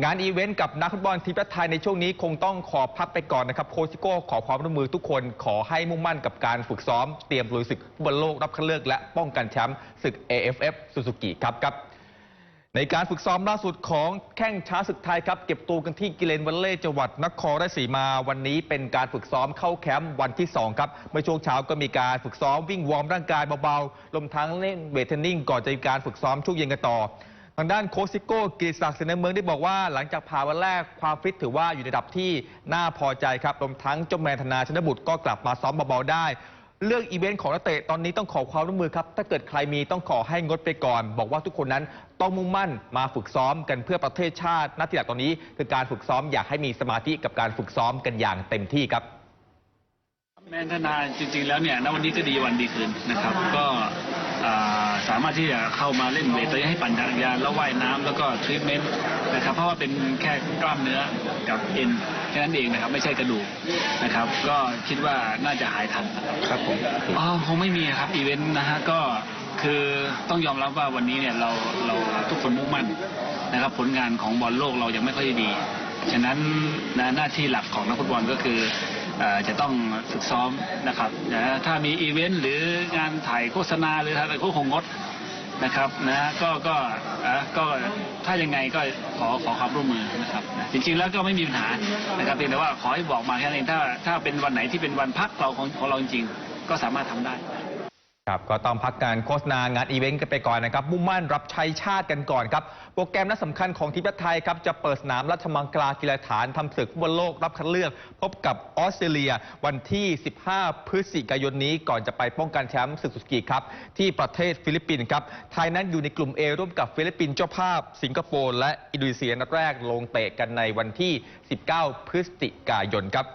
งานอีเวนต์กับนักฟุตบอลทีมชาติไทยในช่วงนี้คงต้องขอพักไปก่อนนะครับโคชซิโก้ขอความร่วมมือทุกคนขอให้มุ่งมั่นกับการฝึกซ้อมเตรียมลุยศึกฟุตบอลโลกรับคัดเลือกและป้องกันแชมป์ศึก AFF ซูซูกิครับครับ ในการฝึกซ้อมล่าสุดของแข้งช้าศึกไทยครับ เก็บตัวกันที่กิเลนวัลเล่จังหวัดนครราชสีมาวันนี้เป็นการฝึกซ้อมเข้าแคมป์วันที่ 2 ครับเมื่อช่วงเช้าก็มีการฝึกซ้อมวิ่งวอร์มร่างกายเบาๆรวมทั้งเล่นเวทเทรนนิ่งก่อนจะมีการฝึกซ้อมช่วงเย็นกันต่อ ทางด้านโคชซิโก้กิติศักดิ์เสนเมืองได้บอกว่าหลังจากผ่าวันแรกความฟิตถือว่าอยู่ในระดับที่น่าพอใจครับรวมทั้งเจ้าแมนธนาชนบุตรก็กลับมาซ้อมเบาๆได้ เรื่องอีเวนต์ของนักเตะตอนนี้ต้องขอความร่วมมือครับ ถ้าเกิดใครมีต้องขอให้งดไปก่อน บอกว่าทุกคนนั้นต้องมุ่งมั่นมาฝึกซ้อมกันเพื่อประเทศชาติหน้าที่หลักตอนนี้ คือการฝึกซ้อมอยากให้มีสมาธิกับการฝึกซ้อมกันอย่างเต็มที่ครับแมนธนาจริง ๆ แล้วเนี่ยณวันนี้ก็ดีวันดีคืนนะครับ ก็อ่า สามารถที่จะเข้ามาเล่นเวทตัวให้ปั่นจักรยานแล้วว่ายน้ำแล้วก็ทรีทเมนต์นะครับเพราะว่าเป็นแค่กล้ามเนื้อกับเอ็นแค่นั้นเองนะครับ ไม่ใช่กระดูกนะครับ ก็คิดว่าน่าจะหายทันนะครับครับผมอ๋อคงไม่มีครับอีเวนต์นะฮะก็คือต้องยอมรับว่าวันนี้เนี่ยเราเราทุกคนมุ่งมั่นนะครับ ผลงานของบอลโลกเรายังไม่ค่อยดี ฉะนั้นนะหน้าที่หลักของนักฟุตบอลก็คือเอ่อ จะต้องฝึกซ้อมนะครับนะถ้ามีอีเวนต์หรืองานถ่ายโฆษณาหรืออะไรก็คงงดนะครับนะก็ก็อะก็ถ้ายังไงก็ขอขอความร่วมมือนะครับจริงๆแล้วก็ไม่มีปัญหานะครับเพียงแต่ว่าขอให้บอกมาแค่นั้นเองถ้าถ้าเป็นวันไหนที่เป็นวันพักเราของของเราจริงก็สามารถทำได้ ครับก็ต้องพักการโฆษณางานอีเวนต์กันไปก่อนนะครับ มุ่งมั่นรับใช้ชาติกันก่อนครับ โปรแกรมนัดสำคัญของทีมชาติไทยครับ จะเปิดสนามราชมังคลากีฬาฐานทำศึกฟุตบอลโลกรับคัดเลือก พบกับออสเตรเลีย วันที่ 15 พฤศจิกายนนี้ก่อนจะไปป้องกันแชมป์ศึกสุสกีครับ ที่ประเทศฟิลิปปินส์ครับ ไทยนั้นอยู่ในกลุ่ม A ร่วมกับฟิลิปปินส์เจ้าภาพ สิงคโปร์และอินโดนีเซียนัดแรกลงเตะกันในวันที่ 19 พฤศจิกายนครับ